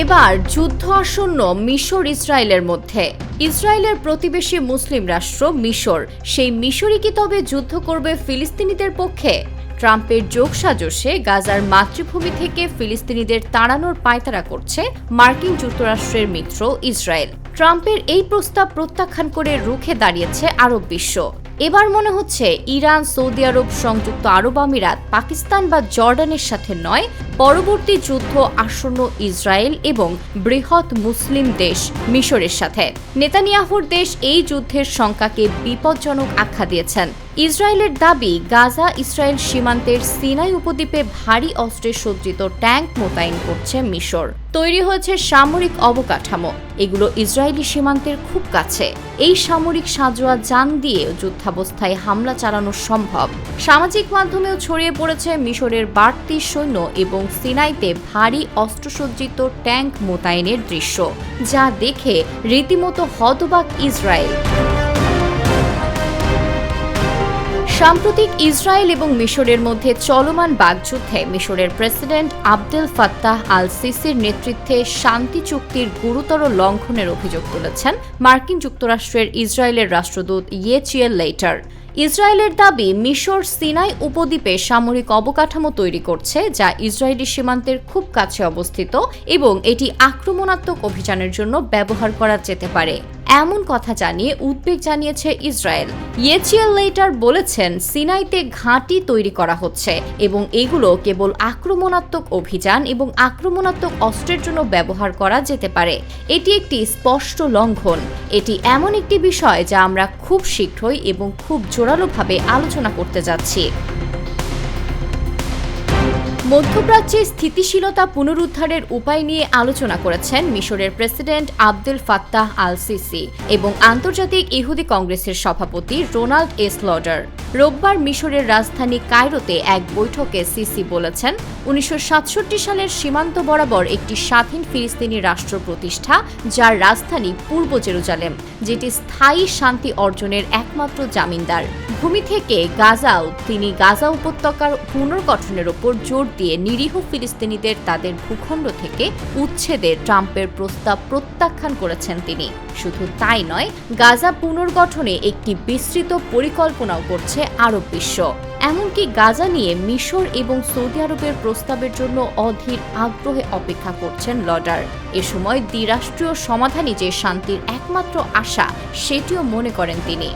এবার যুদ্ধ আসন্ন মিশর ইসরায়েলের মধ্যে। ইসরায়েলের প্রতিবেশী মুসলিম রাষ্ট্র মিশর। সেই মিশরই কি তবে যুদ্ধ করবে ফিলিস্তিনিদের পক্ষে? ট্রাম্পের যোগসাজশে গাজার মাতৃভূমি থেকে ফিলিস্তিনিদের তাড়ানোর পায়তারা করছে মার্কিন যুক্তরাষ্ট্রের মিত্র ইসরায়েল। ট্রাম্পের এই প্রস্তাব প্রত্যাখ্যান করে রুখে দাঁড়িয়েছে আরব বিশ্ব। এবার মনে হচ্ছে ইরান, সৌদি আরব, সংযুক্ত আরব আমিরাত, পাকিস্তান বা জর্ডানের সাথে নয়, পরবর্তী যুদ্ধ আসন্ন ইসরায়েল এবং বৃহৎ মুসলিম দেশ মিশরের সাথে। নেতানিয়াহুর দেশ এই যুদ্ধের সংখ্যাকে বিপজ্জনক আখ্যা দিয়েছেন। ইসরায়েলের দাবি, গাজা ইসরায়েল সীমান্তের সিনাই উপদ্বীপে ভারী অস্ত্রে সজ্জিত ট্যাঙ্ক মোতায়েন করছে মিশর। তৈরি হয়েছে সামরিক অবকাঠামো। এগুলো ইসরায়েলি সীমান্তের খুব কাছে। এই সামরিক সাজোয়া যান দিয়ে যুদ্ধাবস্থায় হামলা চালানো সম্ভব। সামাজিক মাধ্যমেও ছড়িয়ে পড়েছে মিশরের বাড়তি সৈন্য এবং সিনাইতে ভারী অস্ত্রসজ্জিত ট্যাঙ্ক মোতায়েনের দৃশ্য, যা দেখে রীতিমতো হতবাক ইসরায়েল। সাম্প্রতিক ইসরায়েল এবং মিশরের মধ্যে চলমান বাগযুদ্ধে মিশরের প্রেসিডেন্ট আবদেল ফাত্তাহ আল সিসির নেতৃত্বে শান্তি চুক্তির গুরুতর লঙ্ঘনের অভিযোগ তুলেছেন মার্কিন যুক্তরাষ্ট্রের ইসরায়েলের রাষ্ট্রদূত ইয়েচিয়েল লেটার ইসরায়েলের দাবি, মিশর সিনাই উপদ্বীপে সামরিক অবকাঠামো তৈরি করছে যা ইসরায়েলি সীমান্তের খুব কাছে অবস্থিত এবং এটি আক্রমণাত্মক অভিযানের জন্য ব্যবহার করা যেতে পারে। এমন কথা জানিয়ে উদ্বেগ জানিয়েছে ইসরায়েল। ইয়েচিয়েল লেটার বলেছেন, সিনাইতে ঘাঁটি তৈরি করা হচ্ছে এবং এগুলো কেবল আক্রমণাত্মক অভিযান এবং আক্রমণাত্মক অস্ত্রের জন্য ব্যবহার করা যেতে পারে। এটি একটি স্পষ্ট লঙ্ঘন। এটি এমন একটি বিষয় যা আমরা খুব শীঘ্রই এবং খুব জোরালোভাবে আলোচনা করতে যাচ্ছি। মধ্যপ্রাচ্যে স্থিতিশীলতা পুনরুদ্ধারের উপায় নিয়ে আলোচনা করেছেন মিশরের president Abdel Fattah al Sisi এবং আন্তর্জাতিক ইহুদি কংগ্রেসের সভাপতি রোনাল্ড এস লডার রোববার মিশরের রাজধানী কায়রোতে এক বৈঠকে সিসি বলেছেন, উনিশশো সাতষট্টি সালের সীমান্ত বরাবর একটি স্বাধীন ফিলিস্তিনি রাষ্ট্র প্রতিষ্ঠা, যার রাজধানী পূর্ব জেরুজালেম, যেটি স্থায়ী শান্তি অর্জনের একমাত্র জামিনদার। ভূমি থেকে গাজাও তিনি গাজা উপত্যকার পুনর্গঠনের ওপর জোর দিয়ে নিরীহ ফিলিস্তিনিদের তাদের ভূখণ্ড থেকে উচ্ছেদের ট্রাম্পের প্রস্তাব প্রত্যাখ্যান করেছেন তিনি। শুধু তাই নয়, গাজা পুনর্গঠনে একটি বিস্তৃত পরিকল্পনাও করছে আরব বিশ্ব। এমনকি গাজা নিয়ে মিশর এবং সৌদি আরবের প্রস্তাবের জন্য অধীর আগ্রহে অপেক্ষা করছেন লডার এ সময় দ্বিরাষ্ট্রীয় সমাধানই যে শান্তির একমাত্র আশা, সেটিও মনে করেন তিনি।